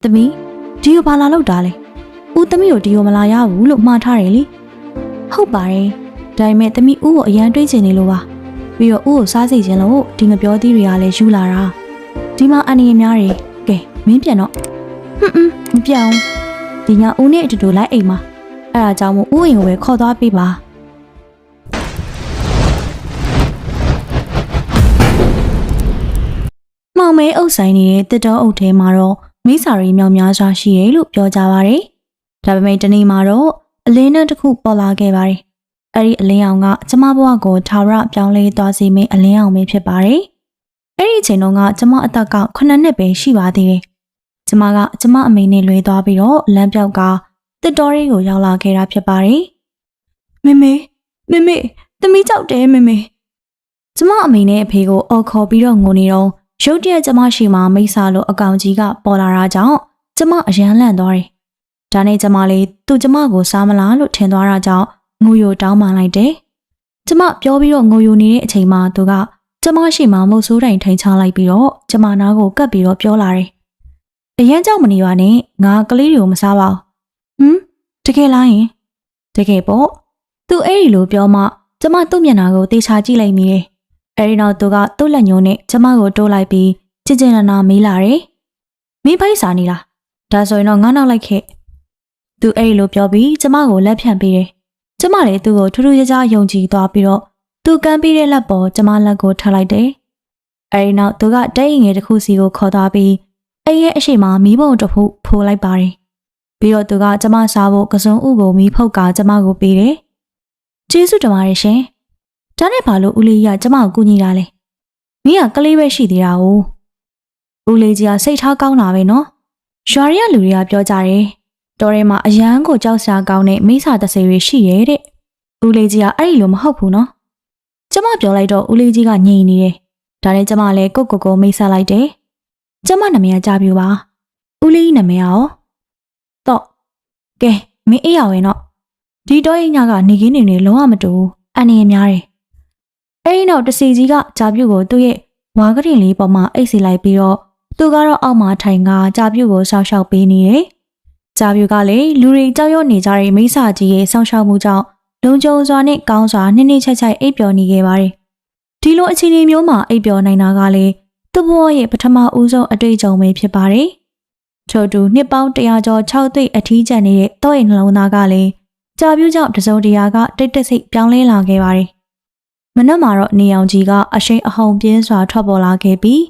။သမီးဒီကိုဘာလာလောက်တာလဲ။ဦးသမီးကိုဒီကိုမလာရဘူးလို့မှားထားတယ်လေ။ဟုတ်ပါတယ်။ဒါပေမဲ့သမီးဦးကိုအရန်တွေးချင်နေလို့ပါ။ပြီးတော့ဦးကိုစားစီခြင်းလို့ဒီငပြောသီးတွေကလည်းယူလာတာ။ဒီမှာအနေရများတွေကဲမင်းပြန်တော့ဟွန်းဟွန်းမပြောင်းဒီညဦးနဲ့အတူတူလိုက်အိမ်မှာအဲ့ဒါကြောင့်မို့ဦးအိမ်ကိုပဲခေါ်သွားပေးပါ။မောင်မဲအုပ်ဆိုင်နေတဲ့တစ်တော်အုပ်ထဲမှာတော့ မိစာရီမြောင်များစွာရှိတယ်လို့ပြောကြပါရယ်။ဒါပေမဲ့တနေ့မှာတော့အလင်းနဲ့တစ်ခုပေါ်လာခဲ့ပါတယ်။အဲ့ဒီအလင်းအောင်ကကျမဘဝကိုထာဝရပြောင်းလဲသွားစေမယ့်အလင်းအောင်ပဲဖြစ်ပါတယ်။အဲ့ဒီအချိန်တုန်းကကျမအသက်က9နှစ်ပဲရှိပါသေးတယ်။ကျမကကျမအမေနဲ့လွေသွားပြီးတော့လမ်းပြောက်ကတစ်တော်ရီကိုရောက်လာခဲ့တာဖြစ်ပါတယ်။မေမေမေမေသမီးကြောက်တယ်မေမေကျမအမေနဲ့အဖေကိုအော်ခေါ်ပြီးတော့ငိုနေတော့ ရုတ်တရက်ကျမရှိမှမိဆာလိုအကောင်ကြီးကပေါ်လာတာကြောင့်ကျမအရန်လန့်သွားတယ်။ဒါနဲ့ကျမလေးသူကျမကိုစားမလားလို့ထင်သွားတာကြောင့်ငိုယိုတောင်းပန်လိုက်တယ်။ကျမပြောပြီးတော့ငိုယိုနေတဲ့အချိန်မှာသူကကျမရှိမှမုတ်ဆိုးတိုင်ထိုင်ချလိုက်ပြီးတော့ကျမနာကိုကပ်ပြီးတော့ပြောလာတယ်။အရန်ကြောက်မနေပါနဲ့ငါကလေးတွေကိုမစားပါဘူး။ဟမ်တကယ်လားယင်တကယ်ပေါ့သူအဲ့ဒီလိုပြောမှကျမသူ့မျက်နှာကိုတေချာကြည့်လိုက်မိတယ်။ အဲဒီနောက်သူကသူ့လက်ညှိုးနဲ့ကျမကိုတိုးလိုက်ပြီးချစ်ချင်နာနာမေးလာတယ်။မင်းဖိုက်စာနေလား။ဒါဆိုရင်တော့ငါနောက်လိုက်ခဲ့။သူအဲ့ဒီလိုပြောပြီးကျမကိုလက်ဖြန့်ပေးတယ်။ကျမလည်းသူ့ကိုထူးထူးခြားခြားယုံကြည်သွားပြီးတော့သူကမ်းပေးတဲ့လက်ပေါ်ကျမလက်ကိုထားလိုက်တယ်။အဲဒီနောက်သူကတဲရင်ငယ်တစ်ခုစီကိုခေါ်သွားပြီးအဲ့ရဲ့အရှိမမီးပုံတစ်ခုဖိုးလိုက်ပါတယ်။ပြီးတော့သူကကျမစားဖို့ကစုံဥကိုမီးဖုတ်ကကျမကိုပေးတယ်။ကျေးဇူးတင်ပါတယ်ရှင်။ ဒါနဲ့ဘာလို့ဦးလေးကကျမကိုကူညီတာလဲ။မင်းကကလေးပဲရှိသေးတာ哦။ဦးလေးကြီးကစိတ်ထားကောင်းတာပဲနော်။ရွာရီကလူတွေကပြောကြတယ်။တော်ရဲမှာအရန်ကိုကြောက်စရာကောင်းတဲ့မိစ္ဆာတဆေတွေရှိရဲ့တဲ့။ဦးလေးကြီးကအဲ့ဒီလိုမဟုတ်ဘူးနော်။ကျမပြောလိုက်တော့ဦးလေးကြီးကငြိမ်နေတယ်။ဒါနဲ့ကျမလည်းကိုကိုကိုမိတ်ဆက်လိုက်တယ်။ကျမနာမည်ကကြပြူပါ။ဦးလေးကြီးနာမည်ရော။တော့ကဲမင်းအေးရဝင်တော့ဒီတော့ရင်ညကနေခင်းနေနေလုံးဝမတူဘူး။အနေရများတယ်။ အဲ့ဒီနောက်တစီကြီးကကြာပြူကိုသူ့ရဲ့ဝါကရင်လေးပေါ်မှာအိတ်စီလိုက်ပြီးတော့သူကတော့အောက်မှာထိုင်ကကြာပြူကိုဆောက်ရှောက်ပေးနေတယ်။ကြာပြူကလည်းလူတွေကြောက်ရွံ့နေကြတဲ့မိစ္ဆာကြီးရဲ့ဆောက်ရှောက်မှုကြောင့်လုံခြုံစွာနဲ့ကောင်းစွာနှိမ့်နှိမ့်ချိုက်ချိုက်အိပ်ပျော်နေခဲ့ပါတယ်။ဒီလိုအခြေအနေမျိုးမှာအိပ်ပျော်နိုင်တာကလည်းသူ့ဘဝရဲ့ပထမဦးဆုံးအတွေ့အကြုံပဲဖြစ်ပါတယ်။ထို့တူနှစ်ပေါင်း100ကျော်6သိပ်အထီးကျန်နေတဲ့တော့ရဲ့နှလုံးသားကလည်းကြာပြူကြောင့်တစုံတရာကတိတ်တိတ်ဆိတ်ပြောင်းလဲလာခဲ့ပါတယ်။ မနက်မှာတော့နေအောင်ကြီးကအရှိန်အဟုန်ပြင်းစွာထွက်ပေါ်လာခဲ့ပြီး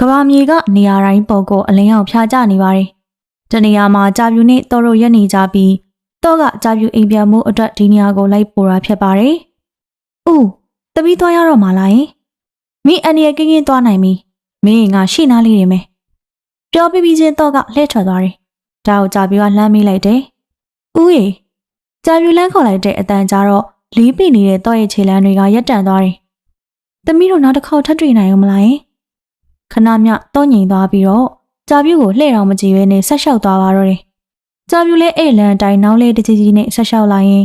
ကဘာမြေကနေရာတိုင်းပုံကိုအလင်းအောင်ဖျားကျနေပါတယ်။တနေရာမှာကြာပြူနဲ့တော်တို့ရက်နေကြပြီးတော့ကကြာပြူအိမ်ပြန်မှုအတွက်ဒီနေရာကိုလိုက်ပို့တာဖြစ်ပါတယ်။ဦးတပီးသွားရတော့မှလားယင်။မင်းအန်ရကင်းကင်းသွားနိုင်ပြီ။မင်းငါရှိနာလေးနေမယ်။ပြောပြီးပြီးချင်းတော့ကလှည့်ထွက်သွားတယ်။ဒါကိုကြာပြူကလှမ်းမိလိုက်တယ်။ဦးရေကြာပြူလန်းခေါ်လိုက်တဲ့အတန်ကြတော့ လီးပိနေတဲ့တော့ရဲ့ခြေလမ်းတွေကရက်တန့်သွားတယ်။သမီးတို့နောက်တစ်ခေါက်ထပ်တွေ့နိုင်အောင်မလားယင်။ခဏမြတော့ငြိမ်သွားပြီးတော့ကြာပြူကိုလှည့်တော်မကြည့်ဘဲနဲ့ဆက်လျှောက်သွားပါတော့တယ်။ကြာပြူလည်းအဲ့လန်အတိုင်းနောက်လေးတကြီးကြီးနဲ့ဆက်လျှောက်လာရင်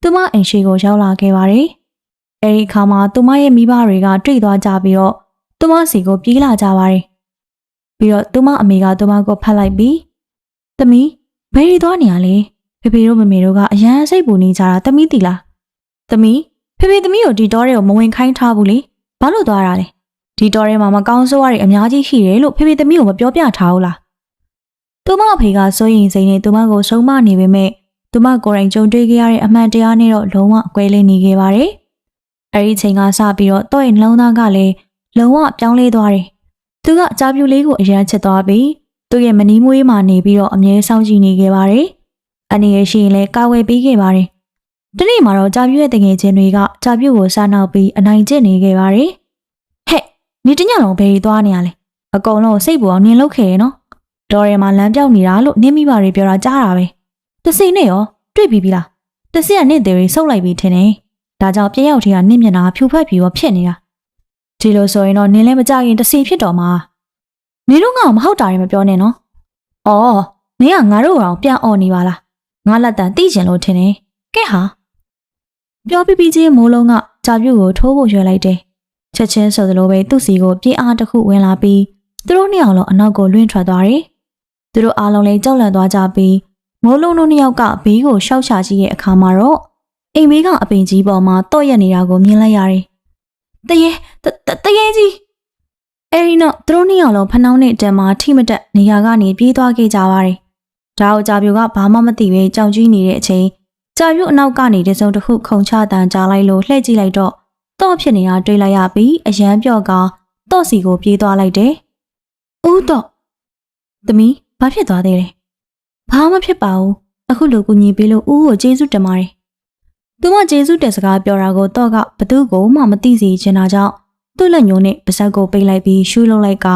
သူမအိမ်ရှိကိုရောက်လာခဲ့ပါတယ်။အဲဒီအခါမှာသူမရဲ့မိဘတွေကတွေ့သွားကြပြီးတော့သူမစီကိုပြေးလာကြပါတယ်။ပြီးတော့သူမအမေကသူမကိုဖတ်လိုက်ပြီး"သမီးဘယ်ရီသွားနေရလဲ။ဖေဖေတို့မမေတို့ကအရန်စိတ်ပူနေကြတာသမီးတီလား။ သမီးဖေဖေသမီးကိုဒီတောထဲကိုမဝင်ခိုင်းထားဘူးလေ။ဘာလို့သွားတာလဲ။ဒီတောထဲမှာမကောင်းဆိုးရတွေအများကြီးရှိတယ်လို့ဖေဖေသမီးကိုမပြောပြထားဘူးလား။သူမအဖေကစိုးရင်စိန်နဲ့သူမကိုဆုံးမနေပေမဲ့သူမကိုယ်တိုင်ကြုံတွေ့ခဲ့ရတဲ့အမှန်တရားနဲ့တော့လုံးဝအကွဲလေးနေခဲ့ပါတယ်။အဲဒီချိန်ကစပြီးတော့တော့ရဲ့နှလုံးသားကလည်းလုံးဝပြောင်းလဲသွားတယ်။သူကအကြပြူလေးကိုအရန်ချစ်သွားပြီးသူ့ရဲ့မနီးမွေးမှနေပြီးတော့အမြဲစောင့်ကြည့်နေခဲ့ပါတယ်။အနေရရှိရင်လည်းကာဝယ်ပေးခဲ့ပါတယ်။ ဒီနေ့မှာတော့ကြာပြူရဲ့တငယ်ချင်းတွေကကြာပြူကိုစားနောက်ပြီးအနိုင်ကျင့်နေခဲ့ပါတယ်။ဟဲ့နေတညလုံးဘယ်ရီသွားနေရလဲ။အကုန်လုံးစိတ်ပူအောင်နင်လုတ်ခဲ့ရနော်။ဒေါ်ရဲမှာလမ်းပြောက်နေတာလို့နင်းမိပါတွေပြောတာကြားတာပဲ။တစိနဲ့ရောတွေ့ပြီပြီလား။တစိကနင့်သေးတွေဆုပ်လိုက်ပြီထင်တယ်။ဒါကြောင့်ပြက်ရောက်ထီကနင့်မျက်နှာဖြူဖက်ဖြူရောဖြစ်နေတာ။ဒီလိုဆိုရင်တော့နင်းလည်းမကြခင်တစိဖြစ်တော်မှာ။နင်တို့ငါ့ကိုမဟုတ်တာတွေမပြောနဲ့နော်။အော်နင်ကငါတို့ကောင်ပြန်អော်နေပါလား။ငါလက်တန်သိကျင်လို့ထင်တယ်။ကဲဟာ။ ပြောပြပြီးချင်းမိုးလုံးကကြာပြူကိုထိုးဖို့ရွယ်လိုက်တယ်။ချက်ချင်းဆိုသလိုပဲသူ့စီကိုပြေးအားတစ်ခုဝင်လာပြီးသူတို့နှစ်ယောက်လုံးအနောက်ကိုလွင့်ထွက်သွားတယ်သူတို့အားလုံးလည်းကြောက်လန့်သွားကြပြီးမိုးလုံးတို့နှစ်ယောက်ကဘေးကိုရှောက်ချကြည့်တဲ့အခါမှာတော့အိမ်ဘေးကအပင်ကြီးပေါ်မှာတော့ရက်နေတာကိုမြင်လိုက်ရတယ်။တရေတတတရေကြီးအဲဒီနောက်သူတို့နှစ်ယောက်လုံးဖနှောင်းနဲ့တံမှာထိမတက်နေရာကနေပြေးသွားခဲ့ကြပါတယ်။ဒါအောင်ကြာပြိုကဘာမှမသိပဲကြောင်ကြီးနေတဲ့အချိန် ကြာပြိုအနောက်ကနေတစုံတစ်ခုခုံချတန်ကြားလိုက်လို့လှည့်ကြည့်လိုက်တော့တော့ဖြစ်နေတာတွေ့လိုက်ရပြီးအရန်ပြော့ကတော့စီကိုပြေးသွားလိုက်တယ်။ဦးတော့သမီးဘာဖြစ်သွားသေးလဲ။ဘာမှဖြစ်ပါဘူး။အခုလိုကူညီပေးလို့ဦးကိုကျေးဇူးတင်ပါတယ်။သူမကျေးဇူးတင်စကားပြောတာကိုတော့ကဘသူ့ကိုမှမသိစေချင်တာကြောင့်သူ့လက်ညှိုးနဲ့ပါးစပ်ကိုပိတ်လိုက်ပြီးရှူးလုံးလိုက်က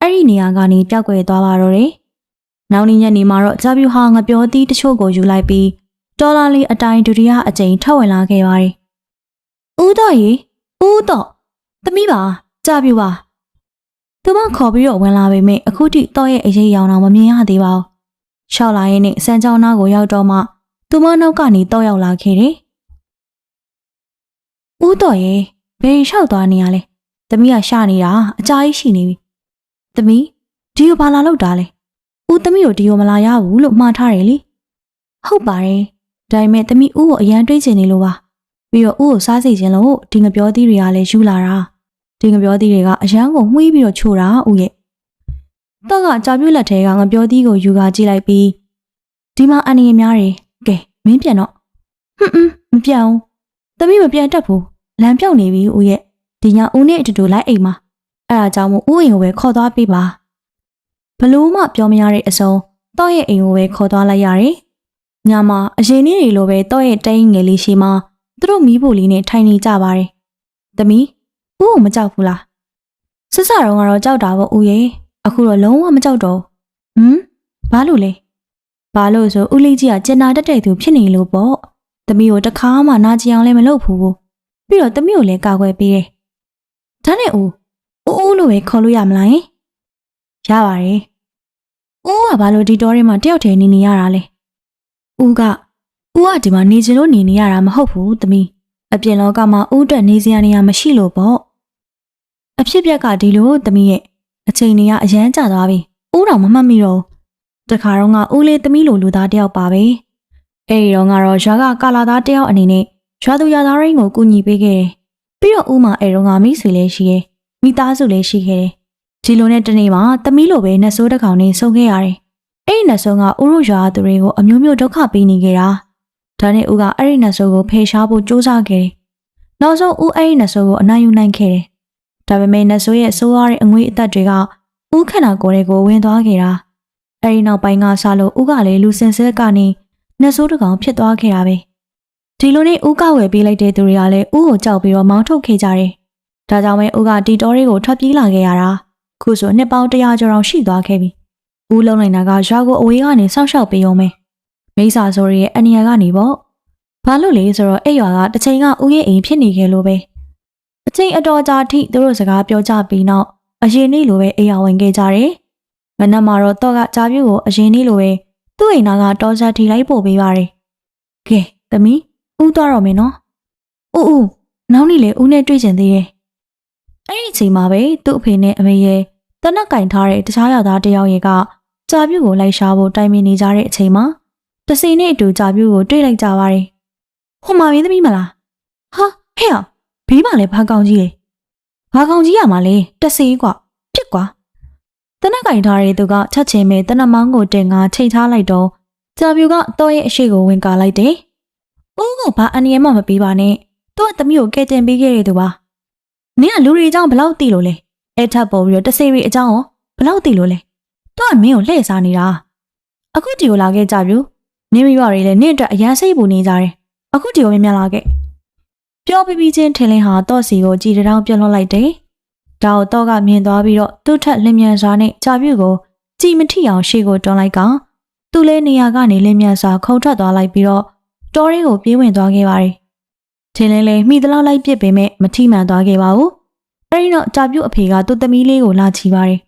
အဲ့ဒီနေရာကနေပျောက်ကွယ်သွားပါတော့တယ်။နောက်နေ့ညနေမှာတော့ဂျာဗျူဟာငပြောသီးတချို့ကိုယူလိုက်ပြီး ဒေါ်လာလေးအတိုင်းဒုတိယအကြိမ်ထွက်ဝင်လာခဲ့ပါတယ်။ဦးတော့ရေဦးတော့သမီးပါဂျာဗျူပါသူမခေါ်ပြီးတော့ဝင်လာပေမဲ့အခုထိတော့ရဲ့အရေးရောင်တော့မမြင်ရသေးပါဘူး။ရှောက်လာရင်နဲ့စမ်းချောင်းနားကိုရောက်တော့မှသူမနောက်ကနေတော့ရောက်လာခဲ့တယ်။ဦးတော့ရေဘယ်လျှောက်သွားနေရလဲ။သမီးကရှာနေတာအကြာကြီးရှိနေပြီ။သမီးဒီကိုဘာလာလောက်တာလဲ။ဦးသမီးကိုဒီကိုမလာရဘူးလို့မှားထားတယ်လေ။ဟုတ်ပါတယ်။ ဒါပေမဲ့သမီးဦးကိုအရန်တွေးချင်နေလို့ပါ။ပြီးတော့ဦးကိုစားစိတ်ခြင်းလို့ဒီငပြောသီးတွေကလည်းယူလာတာ။ဒီငပြောသီးတွေကအရန်ကိုမှွေးပြီးတော့ချိုတာဦးရဲ့။တော့ကကြာပြုတ်လက်ထဲကငပြောသီးကိုယူကာကြည့်လိုက်ပြီးဒီမှာအန်ရီများတယ်။ကဲမင်းပြန်တော့ဟွန်းဟွန်းမပြန်ဘူး။သမီးမပြန်တတ်ဘူး။လမ်းပြောက်နေပြီဦးရဲ့။ဒီညဦးနဲ့အတူတူလိုက်အိမ်မှာအဲ့ဒါကြောင့်မို့ဦးအိမ်ကိုပဲခေါ်သွားပေးပါဘလို့မှပြောမရတဲ့အစုံတော့ရဲ့အိမ်ကိုပဲခေါ်သွားလိုက်ရတယ် ညမှာအရင်နေ့တွေလိုပဲတော့ရဲ့တိုင်းငယ်လေးရှိမှသူတို့မီးဖို့လေးနဲ့ထိုင်နေကြပါတယ်သမီးဦးကိုမကြောက်ဘူးလားဆဆတော့ကတော့ကြောက်တာပေါ့ဦးရဲ့အခုတော့လုံးဝမကြောက်တော့ဟမ်ဘာလို့လဲဘာလို့ဆိုဦးလေးကြီးကကျင်နာတက်တဲ့သူဖြစ်နေလို့ပေါ့သမီးကိုတခါမှနာကျင်အောင်လည်းမလုပ်ဘူးပြီးတော့သမီးကိုလည်းကာကွယ်ပေးတယ်ဒါနဲ့ဦးဦးဦးလို့ပဲခေါ်လို့ရမလားယင်ရပါတယ်ဦးကဘာလို့ဒီတောထဲမှာတယောက်တည်းနေနေရတာလဲ ဦးကဦးကဒီမှာနေချင်လို့နေနေရတာမဟုတ်ဘူးသမီးအပြင်လောကမှာဦးတက်နေစရာနေရာမရှိလို့ပေါ့အဖြစ်ပြက်ကဒီလိုသမီးရဲ့အချိန်တွေကအရန်ကျသွားပြီဦးတော်မမှတ်မိတော့ဘူးတခါတော့ကဦးလေးသမီးလိုလူသားတယောက်ပါပဲအဲ့ဒီတော့ကတော့ရွာကကာလာသားတယောက်အနေနဲ့ရွာသူရွာသားရင်းကိုကူညီပေးခဲ့တယ်ပြီးတော့ဦးမအဲ့တော့ကမိဆွေလေးရှိရဲ့မိသားစုလည်းရှိခဲ့တယ်ဒီလိုနဲ့တနေ့မှာသမီးလိုပဲနှဆိုးတစ်ကောင်နဲ့ဆုံးခဲ့ရတယ် အဲ့ဒီနှဆိုးကဥရုရွာသူတွေကိုအမျိုးမျိုးဒုက္ခပေးနေကြတာဒါနဲ့ဦးကအဲ့ဒီနှဆိုးကိုဖယ်ရှားဖို့ကြိုးစားခဲ့တယ်နောက်ဆုံးဦးအဲ့ဒီနှဆိုးကိုအနိုင်ယူနိုင်ခဲ့တယ်ဒါပေမဲ့နှဆိုးရဲ့ဆိုးရတဲ့အငွေအသက်တွေကဦးခန္ဓာကိုယ်တွေကိုဝင်သွားခဲ့တာအဲ့ဒီနောက်ပိုင်းကစလို့ဦးကလည်းလူစင်စက်ကနေနှဆိုးတစ်ကောင်ဖြစ်သွားခဲ့တာပဲဒီလိုနဲ့ဦးကဝယ်ပေးလိုက်တဲ့သူတွေကလည်းဦးကိုကြောက်ပြီးတော့မောင်းထုတ်ခဲ့ကြတယ်။ဒါကြောင့်ပဲဦးကတီတော်တွေကိုထွက်ပြေးလာခဲ့ရတာ။ခုဆိုနှစ်ပေါင်း100ကျော်အောင်ရှိသွားခဲ့ပြီ။ ဦးလုံးနိုင်တာကရွာကိုအဝေးကနေစောင့်ရှောက်ပေးအောင်ပဲ။မိစ္ဆာဆိုရဲ့အနီယာကနေပေါ့။ဘာလို့လဲဆိုတော့အဲ့ရွာကတစ်ချိန်ကဦးရဲ့အိမ်ဖြစ်နေခဲ့လို့ပဲ။အချိန်အတော်ကြာထိသူတို့စကားပြောကြပြီးနောက်အရင်နေ့လိုပဲအိယာဝင်ခဲ့ကြတယ်။မနက်မှာတော့တော့ကကြားပြူကိုအရင်နေ့လိုပဲသူ့အိမ်သားကတော်စားထီလိုက်ပို့ပေးပါတယ်။ကဲသမီးဦးသွားတော့မယ်နော်။ဦးဦးနောက်နေ့လေဦးနဲ့တွေ့ကျင်သေးရဲ့။အဲ့ဒီအချိန်မှာပဲသူ့အဖေနဲ့အမေရဲ့တနက်ကင်ထားတဲ့တခြားယောက်သားတစ်ယောက်ရဲ့က ကြာပြူကိုလိုက်ရှာဖို့တိုင်ပင်နေကြတဲ့အချိန်မှာတစီနဲ့အတူကြာပြူကိုတွေ့လိုက်ကြပါတယ်။ဟိုမှာမင်းသမီးမလား။ဟာဟဲ့ဘေးမှာလည်းဘာကောင်ကြီးလေ။ဘာကောင်ကြီးရမှာလဲတစီကွာပြစ်ကွာ။တနက်ကင်ထားတဲ့သူကချက်ချင်းပဲတနက်မောင်းကိုတင်ကားချိန်ထားလိုက်တော့ကြာပြူကတော့ရဲ့အရှိကိုဝင်ကာလိုက်တယ်။ဦးကဘာအန်ရမှမပေးပါနဲ့။သူ့အသမီးကိုကဲတင်ပေးခဲ့တဲ့သူပါ။နင်ကလူတွေအကြောင်းဘလောက်သိလို့လဲ။အဲ့ထပ်ပေါ်ပြီးတော့တဆေရီအကြောင်းရောဘလောက်သိလို့လဲ။ သူကမင်းကိုလှည့်စားနေတာ။အခုဒီကိုလာခဲ့ကြပြီ။နင်မိဘတွေလည်းနင့်အတွက်အရန်စိတ်ပူနေကြတယ်။အခုဒီကိုမြန်မြန်လာခဲ့။ပြောပြီးပြီးချင်းထင်လင်းဟာတော့စီကိုကြည်တောင်ပြတ်လွတ်လိုက်တယ်။ဒါကိုတော့ကမြင်သွားပြီးတော့သူ့ထက်လင်းမြန်စွာနဲ့ကြာပြူကိုကြည်မထိအောင်ရှေ့ကိုတွန်းလိုက်ကသူ့လဲနေရာကနေလင်းမြန်စွာခုန်ထွက်သွားလိုက်ပြီးတော့တောရင်းကိုပြေးဝင်သွားခဲ့ပါတယ်။ထင်းလင်းလေးမိသလောက်လိုက်ပစ်ပေမဲ့မထိမှန်သွားခဲ့ပါဘူး။အဲဒီတော့ကြာပြုတ်အဖေကသူ့သမီးလေးကိုလာချီပါတယ်။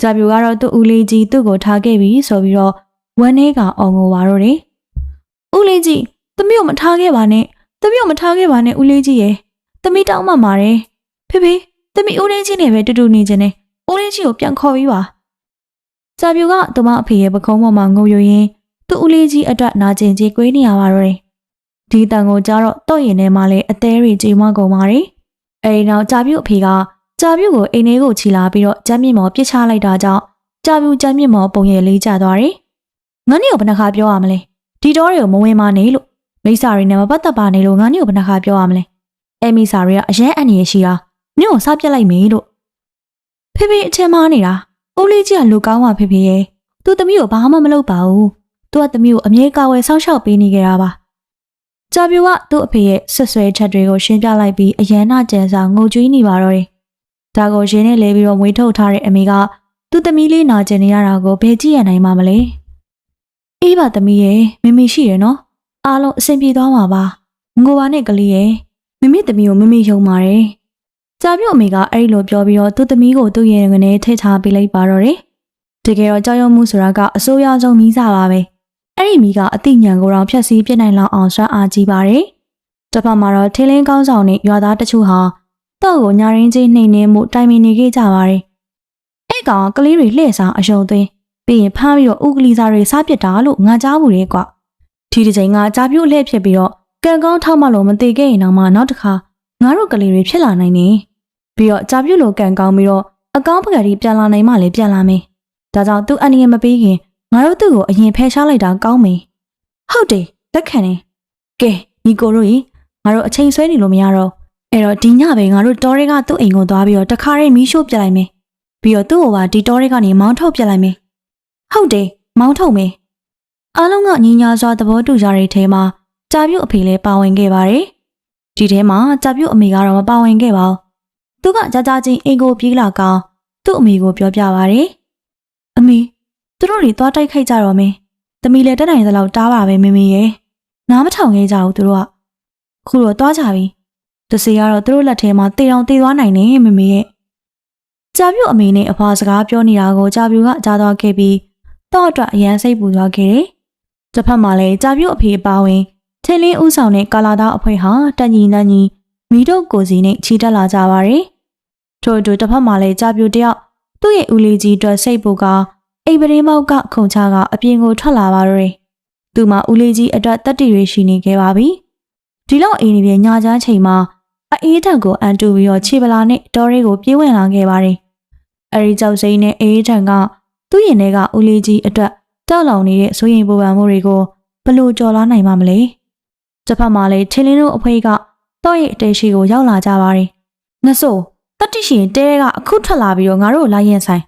ကြာပြုတ်ကတော့သူ့ဦးလေးကြီးသူ့ကိုထားခဲ့ပြီဆိုပြီးတော့ဝမ်းထဲကအော်ငိုပါတော့တယ်။ဦးလေးကြီးသမီးကိုမထားခဲ့ပါနဲ့။သမီးကိုမထားခဲ့ပါနဲ့ဦးလေးကြီးရဲ့။သမီးတောင်းမှမာတယ်။ဖေဖေသမီးဦးလေးကြီးနဲ့ပဲတူတူနေခြင်းနဲ့ဦးလေးကြီးကိုပြန်ခေါ်ပြီးပါကြာပြူကသူမအဖေရဲ့ပခုံးပေါ်မှာငိုယိုရင်းသူ့ဦးလေးကြီးအတွက်နာကျင်ကြေးကွေးနေရပါတော့တယ်။ဒီတန်ကိုကြားတော့တော့ရင်ထဲမှာလည်းအသေးတွေကြေမွားကုန်ပါတယ်။အဲဒီနောက်ကြာပြူအဖေက ကြာပြူကိုအိမ်ထဲကိုခြိလာပြီးတော့ကြမ်းမြင့်မော်ပစ်ချလိုက်တာကြောင့်ကြာပြူကြမ်းမြင့်မော်ပုံရိပ်လေးကျသွားတယ်။ငါနဲ့ကိုဘယ်နှခါပြောရမလဲ။ဒီတော့တွေကိုမဝင်မနေလို့မိစ္ဆာရီနဲ့မပတ်သက်ပါနေလို့ငါနဲ့ကိုဘယ်နှခါပြောရမလဲ။အဲမိစ္ဆာရီကအရင်အန်ရရှိတာနင့်ကိုစပြက်လိုက်မေးလို့ဖေဖေအထင်မှားနေတာ။ဦးလေးကြီးကလူကောင်းပါဖေဖေရဲ့။သူ့သမီးကိုဘာမှမလုပ်ပါဘူး။သူကသမီးကိုအမြဲကာဝယ်ဆောက်ရှောက်ပေးနေကြတာပါ။ကြာပြူကသူ့အဖေရဲ့ဆွဆွဲချက်တွေကိုရှင်းပြလိုက်ပြီးအရန်နာကျန်စာငိုကြွေးနေပါတော့တယ်။ ဒါကိုရင်းနဲ့လဲပြီးတော့မွေးထုတ်ထားတဲ့အမေကသူ့သမီးလေးနာကျင်နေရတာကိုဘယ်ကြည့်ရနိုင်မှာမလဲ။အေးပါသမီးရဲ့မမေရှိရနော်။အားလုံးအဆင်ပြေသွားမှာပါ။ငိုပါနဲ့ကလေးရဲ့မမေသမီးကိုမမေယုံပါတယ်။ကြာပြူအမေကအဲ့လိုပြောပြီးတော့သူ့သမီးကိုသူ့ရဲ့ငနဲ့ထည့်ချပေးလိုက်ပါတော့တယ်။တကယ်တော့ကြောက်ရွံ့မှုဆိုတာကအစိုးရဆုံးမိစားပါပဲ။အဲ့ဒီမိကအသိဉာဏ်ကိုတော့ဖျက်ဆီးပြစ်နိုင်လောက်အောင်ဆွမ်းအားကြီးပါတယ်။တစ်ဖက်မှာတော့ထင်းလင်းကောင်းဆောင်နဲ့ရွာသားတချို့ဟာ တော့ကိုညာရင်းချင်းနှိမ်နှင်းမှုတိုင်ပင်နေခဲ့ကြပါတယ်။အဲ့ကောင်ကလေးတွေလှည့်စားအယုံသွင်းပြီးရင်ဖမ်းပြီးတော့ဥကလီစာတွေစားပစ်တာလို့ငါကြားဘူးလေကွာ။ဒီတစ်ချိန်ကကြာပြုတ်လှည့်ဖြစ်ပြီးတော့ကံကောင်းထောက်မှလို့မသေးခဲ့ရင်တော့မှနောက်တစ်ခါငါတို့ကလေးတွေဖြစ်လာနိုင်နေ။ပြီးတော့ကြာပြုတ်လို့ကံကောင်းပြီးတော့အကောင်းပကတိပြန်လာနိုင်မှလည်းပြန်လာမယ်။ဒါကြောင့်သူအန်ရမပေးခင်ငါတို့သူ့ကိုအရင်ဖယ်ရှားလိုက်တာကောင်းမယ်။ဟုတ်တယ်လက်ခံတယ်။ကဲညီကိုတို့ရေငါတို့အချိန်ဆွဲနေလို့မရတော့ အဲ့တော့ဒီညပဲငါတို့တော်ရဲကသူ့အိမ်ကိုသွားပြီးတော့တခါတည်းမီးရှို့ပြလိုက်မယ်။ပြီးတော့သူ့ကိုပါဒီတော်ရဲကနေမောင်းထုတ်ပြလိုက်မယ်။ဟုတ်တယ်မောင်းထုတ်မယ်။အားလုံးကညီညာစွာသဘောတူကြတဲ့ထဲမှာကြာပြုတ်အဖေလည်းပါဝင်ခဲ့ပါတယ်။ဒီထဲမှာကြာပြုတ်အမေကတော့မပါဝင်ခဲ့ပါဘူး။သူကကြာကြာချင်းအိမ်ကိုပြေးလာကောင်သူ့အမေကိုပြောပြပါတယ်။အမေသူတို့တွေသွားတိုက်ခိုက်ကြတော့မင်း။တမီလည်းတက်နိုင်သလောက်တားပါပဲမမေရဲ့။နားမထောင်ခဲ့ကြဘူးသူတို့က။ခုတော့သွားကြပြီ။ တစီကတော့သူတို့လက်ထဲမှာတေအောင်တေသွားနိုင်နေမမေရဲ့။ကြာပြုတ်အမေနဲ့အဖွာစကားပြောနေတာကိုကြာပြုတ်ကကြားသွားခဲ့ပြီးတော့အတွက်အရန်စိတ်ပူသွားခဲ့တယ်။တစ်ဖက်မှာလည်းကြာပြုတ်အဖေအပါဝင်ထင်းလင်းဦးဆောင်တဲ့ကာလာသားအဖွဲ့ဟာတက်ညီနန်းညီမိတို့ကိုစီနဲ့ချီတက်လာကြပါတယ်။ထို့အတူတစ်ဖက်မှာလည်းကြာပြုတ်တယောက်သူ့ရဲ့ဦးလေးကြီးအတွက်စိတ်ပူကအိမ်ပရိမောက်ကခုံချကအပြင်ကိုထွက်လာပါတော့တယ်။သူမှဦးလေးကြီးအတွက်တက်တီတွေရှိနေခဲ့ပါပြီ။ ဒီလောက်အိမ်နေတဲ့ညာချမ်းချိန်မှာအေးထက်ကိုအန်တူပြီးတော့ခြေပလာနဲ့တော်ရဲကိုပြေးဝင်လာခဲ့ပါတယ်။အဲဒီကြောက်စိမ့်နဲ့အေးထန်ကသူ့ရင်ထဲကဦးလေးကြီးအတွက်တောက်လောင်နေတဲ့ဆိုရင်ပူပန်မှုတွေကိုဘလို့ကြော်လာနိုင်မှာမလဲ။တစ်ဖက်မှာလည်းထင်းလင်းတို့အဖွဲကတော့ရဲ့အတဲရှိကိုရောက်လာကြပါတယ်။ငဆိုတတိရှင်တဲကအခုထွက်လာပြီးတော့ငါတို့လာရင်ဆိုင်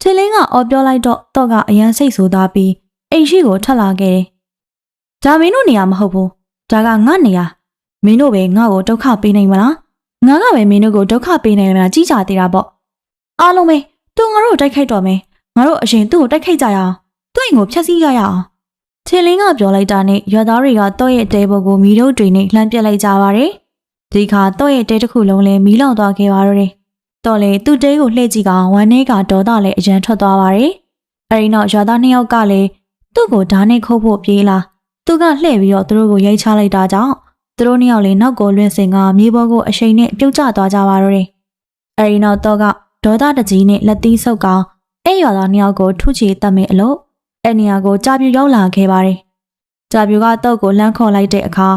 ထင်းလင်းကအော်ပြောလိုက်တော့တော့ကအရန်စိတ်ဆိုးသားပြီးအိမ်ရှိကိုထွက်လာခဲ့တယ်။ဒါမင်းတို့နေရာမဟုတ်ဘူး။ ဒါကငါနေရာမင်းတို့ပဲငါ့ကိုဒုက္ခပေးနိုင်မလား။ငါကပဲမင်းတို့ကိုဒုက္ခပေးနိုင်မလားကြည်ကြသေးတာပေါ့။အားလုံးပဲသူငါတို့တိုက်ခိုက်တော့မယ်။ငါတို့အရင်သူ့ကိုတိုက်ခိုက်ကြရအောင်။သူ့အိမ်ကိုဖျက်ဆီးကြရအောင်။ထင်းလင်းကပြောလိုက်တာနဲ့ရွာသားတွေကတော့ရဲ့တဲဘော်ကိုမီးတို့တွေနဲ့လှမ်းပစ်လိုက်ကြပါတယ်။ဒီခါတော့ရဲ့တဲတစ်ခုလုံးလည်းမီးလောင်သွားခဲ့ပါတော့တယ်။တော့လေသူ့တဲကိုလှည့်ကြည့်ကဝမ်းထဲကဒေါသလည်းအရန်ထွက်သွားပါတယ်။အဲဒီနောက်ရွာသားနှစ်ယောက်ကလည်းသူ့ကိုဓာတ်နဲ့ခုတ်ဖို့ပြေးလာ။ သူကလှည့်ပြီးတော့သူတို့ကိုရိုက်ချလိုက်တာကြောင့်သူတို့နှစ်ယောက်လည်းနောက်ကိုလွင့်စင်ကမြေပေါ်ကိုအရှိန်နဲ့ပြုတ်ကျသွားကြပါတော့တယ်။အဲဒီနောက်တော့ကဒေါသတကြီးနဲ့လက်သီးဆုပ်ကောင်အဲ့ရွာသားနှစ်ယောက်ကိုထုချေတတ်မဲ့အလို့အဲ့နေရာကိုကြာပြူရောက်လာခဲ့ပါတယ်။ကြာပြူကတော့ကိုလမ်းခေါ်လိုက်တဲ့အခါ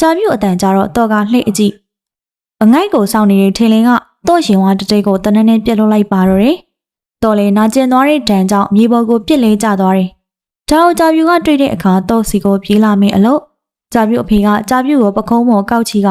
ကြာပြူအတန်ကြတော့တော့ကလှိတ်အကြည့်အငိုက်ကိုစောင့်နေတဲ့ထင်းလင်းကတော့ရင်ဝါတတိတ်ကိုတနက်နဲ့ပြက်လွတ်လိုက်ပါတော့တယ်။တော်လေနာကျင်သွားတဲ့ဒဏ်ကြောင့်မြေပေါ်ကိုပြစ်လဲကျသွားတယ်။ ဒါကိုကြာပြူကတွေ့တဲ့အခါတော့စီကိုပြေးလာမယ်အလို့ကြာပြူအဖေကကြာပြူကိုပကုံးပေါ်ကောက်ချီက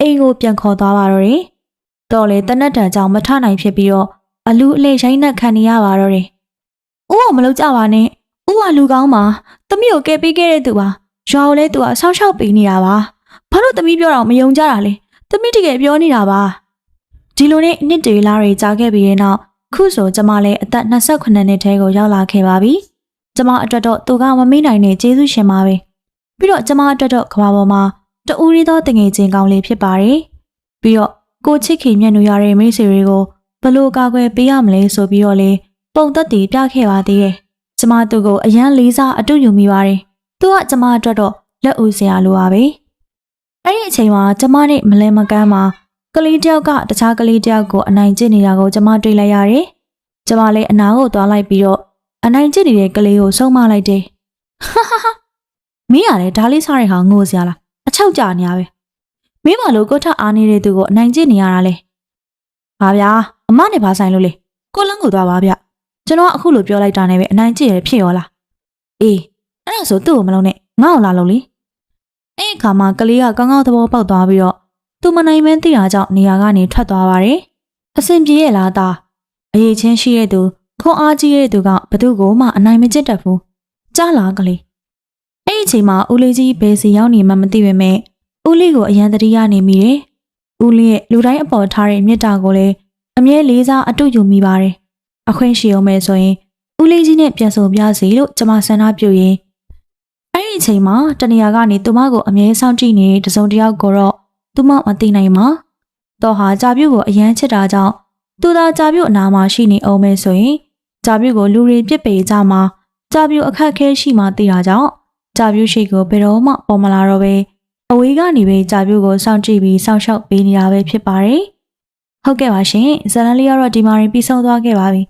အိမ်ကိုပြန်ခေါ်သွားပါတော့တယ်။တော်လေတနက်တန်ကြောင့်မထနိုင်ဖြစ်ပြီးတော့အလူအလေရိုင်းနဲ့ခံနေရပါတော့တယ်။ဦးကမလုပ်ကြပါနဲ့။ဦးကလူကောင်းပါ။သမီးကိုကယ်ပေးခဲ့တဲ့သူပါ။ရွာကိုလည်းသူကဆောက်ရှောက်ပေးနေတာပါ။ဘာလို့သမီးပြောတော့မယုံကြတာလဲ။သမီးတကယ်ပြောနေတာပါ။ဒီလိုနဲ့နှစ်တွေလာတွေကြာခဲ့ပြီးတဲ့နောက်ခုဆိုကျမလည်းအသက်28နှစ်ထဲကိုရောက်လာခဲ့ပါပြီ။ ကျမအတွက်တော့သူကမမေ့နိုင်တဲ့ကျေးဇူးရှင်ပါပဲ။ပြီးတော့ကျမအတွက်တော့ကဘာပေါ်မှာတူရီသောတငယ်ချင်းကောင်းလေးဖြစ်ပါတယ်။ပြီးတော့ကိုချစ်ခင်မျက်နှာရတဲ့မိတ်ဆွေတွေကိုဘလို့ကာကွယ်ပေးရမလဲဆိုပြီးတော့လေပုံသက်တည်ပြခဲ့ပါသေးတယ်။ကျမသူ့ကိုအရန်လေးစားအတူယူမိပါတယ်။သူကကျမအတွက်တော့လက်ဦးစရာလိုပါပဲ။အဲ့ဒီအချိန်မှာကျမနဲ့မလဲမကန်းမှာကလေးတယောက်ကတခြားကလေးတယောက်ကိုအနိုင်ကျင့်နေတာကိုကျမတွေ့လိုက်ရတယ်။ကျမလည်းအနာကိုသွားလိုက်ပြီးတော့ အနိုင်ကျင့်နေတဲ့ကလေးကိုဆုံးမလိုက်တယ်ဟာဟာဟာမင်းကလည်းဒါလေးစားတဲ့ဟာငိုစရာလားအချောက်ကြနေရပဲမင်းမလို့ကိုထအားနေတဲ့သူကိုအနိုင်ကျင့်နေရတာလေဟာဗျာအမနဲ့ဘာဆိုင်လို့လဲကိုလန်းကိုသွားပါဗျကျွန်တော်ကအခုလိုပြောလိုက်တာနဲ့ပဲအနိုင်ကျင့်ရဖြစ်ရောလားအေးအဲ့ဒါဆိုသူ့ကိုမလုံးနဲ့ငါ့ကိုလာလို့လေအဲ့ဒီအခါမှာကလေးကကောင်းကောင်းသဘောပေါက်သွားပြီးတော့သူမနိုင်မန်းသိတာကြောင့်နေရာကနေထွက်သွားပါတယ်အဆင်ပြေရဲ့လားသားအရေးချင်းရှိတဲ့သူ ခွန်အားကြီးတဲ့သူကဘသူ့ကိုမှအနိုင်မကျင့်တတ်ဘူးကြားလားကလေးအဲ့ဒီအချိန်မှာဦးလေးကြီးဘယ်စီရောက်နေမှမသိပေမဲ့ဦးလေးကိုအရန်တတိယနေမိတယ်ဦးလေးရဲ့လူတိုင်းအပေါ်ထားတဲ့မေတ္တာကိုလည်းအမြဲလေးစားအတူယူမိပါတယ်အခွင့်ရှိအောင်မယ်ဆိုရင်ဦးလေးကြီးနဲ့ပြန်ဆုံပြစီလို့ကျွန်မဆန္ဒပြုရင်းအဲ့ဒီအချိန်မှာတနေရာကနေသူမကိုအမြဲစောင့်ကြည့်နေတဲ့တစုံတစ်ယောက်ကိုတော့သူမမသိနိုင်ပါတော့ဟာကြာပြုတ်ကိုအရန်ချစ်တာကြောင့် သူသာကြာပြုတ်အနာမှာရှိနေအောင်မယ်ဆိုရင်ကြာပြုတ်ကိုလူတွေပြစ်ပေကြမှာကြာပြုတ်အခက်ခဲရှိမှသိတာကြောင့်ကြာပြုတ်ရှိကိုဘယ်တော့မှပေါ်မလာတော့ပဲအဝေးကနေပဲကြာပြုတ်ကိုစောင့်ကြည့်ပြီးစောင့်ရှောက်ပေးနေတာပဲဖြစ်ပါတယ်ဟုတ်ကဲ့ပါရှင်ဇလန်လေးကတော့ဒီမှာရင်ပြီးဆုံးသွားခဲ့ပါပြီ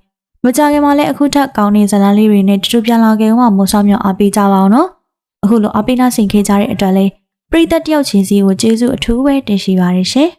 မကြခင်မှာလည်းအခုထပ်ကောင်းတဲ့ဇလန်လေးတွေနဲ့တူတူပြန်လာခဲ့အောင်မိုးဆောင်မြောက်အားပေးကြပါအောင်နော်အခုလိုအားပေးနာဆင်ခဲ့ကြတဲ့အတွက်လည်းပရိသတ်တယောက်ချင်းစီကိုကျေးဇူးအထူးပဲတင်ရှိပါတယ်ရှင်